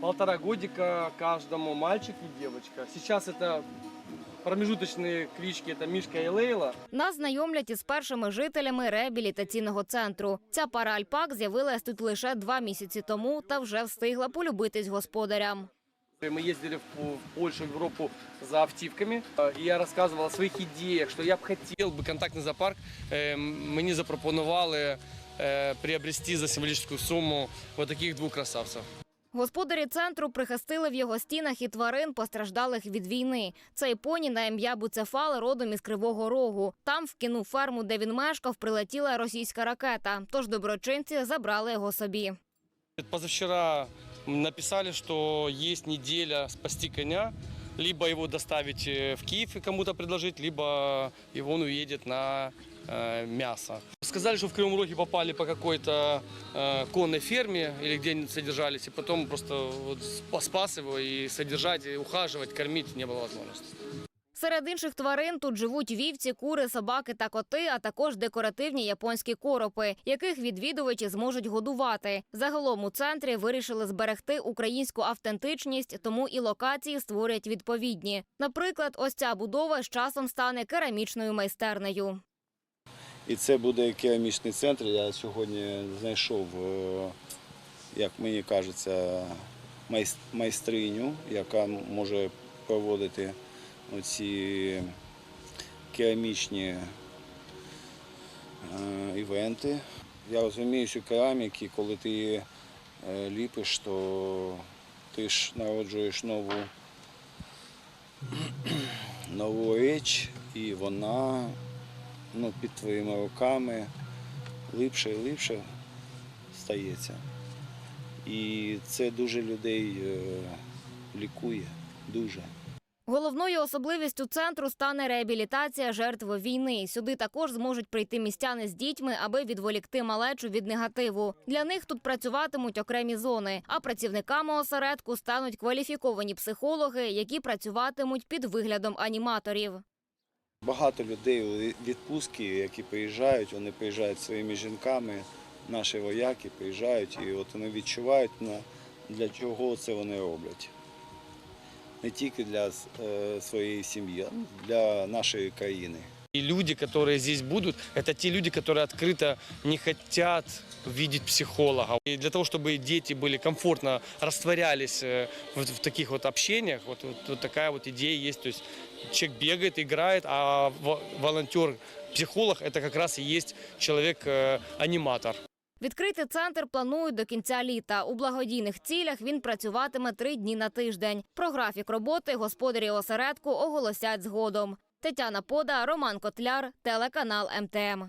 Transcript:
полтора годика каждому, мальчик и девочка. Сейчас это промежуточные клички, это Мишка и Лейла. Нас знайомлять із першими жителями реабілітаційного центру. Ця пара альпак з'явилась тут лише два місяці тому та вже встигла полюбитись господарям. Мы ездили в По- в Польшу, в Европу за автівками. Э, И я рассказывал о своих идеях, что я б хотел бы контактный зоопарк. Э, Мені запропонували э, приобрести за символическую сумму вот таких двух красавцев. Господарі центру прихистили в його стінах і тварин, постраждалих від війни. Цей поні на ім'я Буцефал родом із Кривого Рогу. Там, в кіну ферму, де він мешкав, прилетіла російська ракета. Тож доброчинці забрали його собі. Позавчора написали, що є неділя спасти коня, либо его доставить э, в Киев и кому-то предложить, либо его он уедет на э, мясо. Сказали, что в Кривом Роге попали по какой-то э, конной ферме или где они содержались, и потом просто вот спа- спас его и содержать, и ухаживать, кормить не было возможности. Серед інших тварин тут живуть вівці, кури, собаки та коти, а також декоративні японські коропи, яких відвідувачі зможуть годувати. Загалом у центрі вирішили зберегти українську автентичність, тому і локації створять відповідні. Наприклад, ось ця будова з часом стане керамічною майстернею. І це буде керамічний центр. Я сьогодні знайшов, е, як мені кажеться, майс- майстриню, яка може проводити оці керамічні е, івенти. Я розумію, що кераміки, коли ти е, ліпиш, то ти ж народжуєш нову, нову річ, і вона ну, під твоїми руками липше і липше стається. І це дуже людей е, лікує, дуже. Головною особливістю центру стане реабілітація жертв війни. Сюди також зможуть прийти містяни з дітьми, аби відволікти малечу від негативу. Для них тут працюватимуть окремі зони, а працівниками осередку стануть кваліфіковані психологи, які працюватимуть під виглядом аніматорів. Багато людей у відпустки, які приїжджають, вони приїжджають своїми жінками, наші вояки приїжджають і от вони відчувають, на- для чого це вони роблять Не тільки для е, своєї сім'ї, а для нашої країни. И люди, которые здесь будут, это те люди, которые открыто не хотят видеть психолога. И для того, чтобы дети были комфортно растворялись э, в, в таких вот общениях, вот, вот- вот такая вот идея есть. То есть человек бегает, играет, а во- волонтер-психолог это как раз и есть человек-аниматор. Відкрити центр планують до кінця літа. У благодійних цілях він працюватиме три дні на тиждень. Про графік роботи господарі осередку оголосять згодом. Тетяна Пода, Роман Котляр, телеканал МТМ.